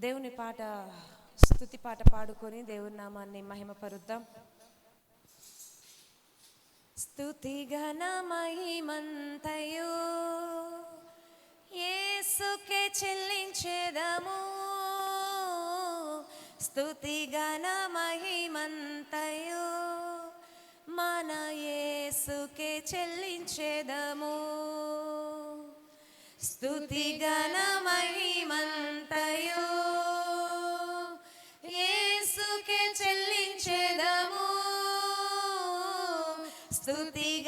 దేవుని పాట స్తుతి పాట పాడుకొని దేవుని నామాన్ని మహిమపరుద్దాం. స్తుతి ఘన మహిమంతయు ఏసుకే చెల్లించేదము. స్తుతి ఘన మహిమంతయు మన ఏసుకే చెల్లించేదము. స్థుతి ఘన మహిమంతయు स्तुति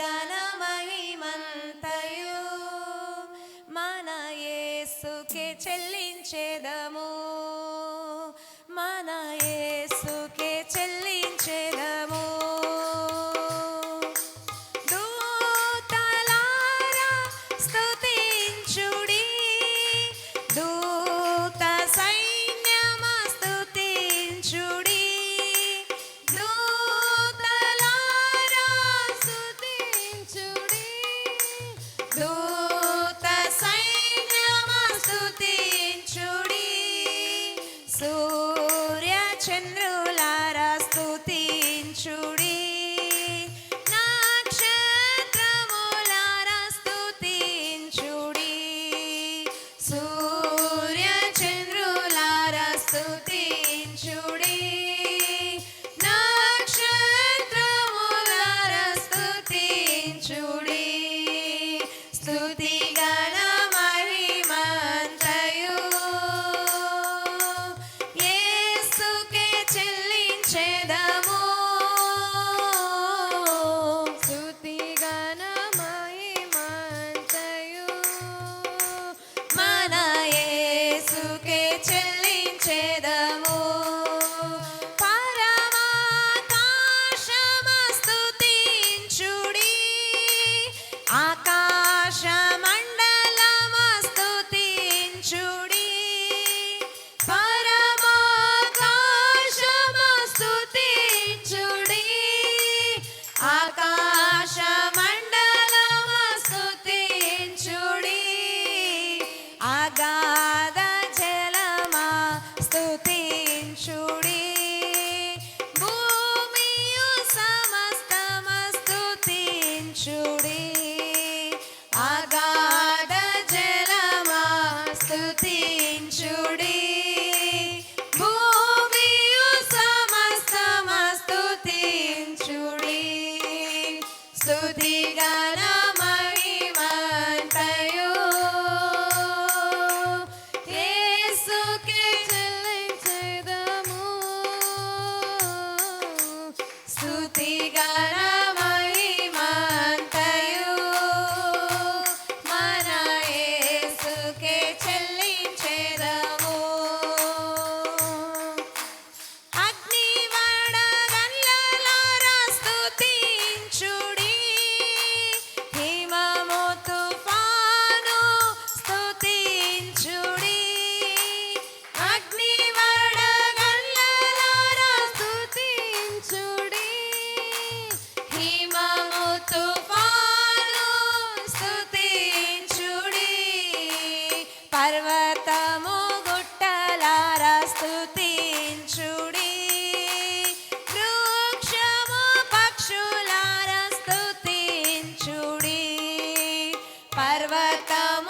ಸ್ತುತಿಗ గాధ జలమా స్తుతించుడి. భూమియు సమస్తమ స్తుతించుడి పర్వతము గుట్టలారా స్థుతించుడి వృక్షము పక్షులారా స్థుతించుడి పర్వతము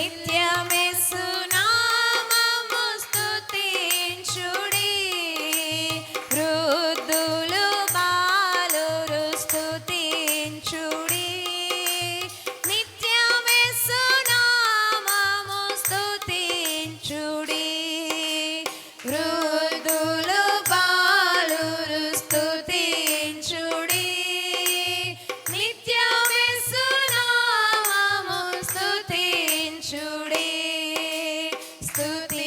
ನಿತ್ಯಮೇ ಸ್ತುತಿ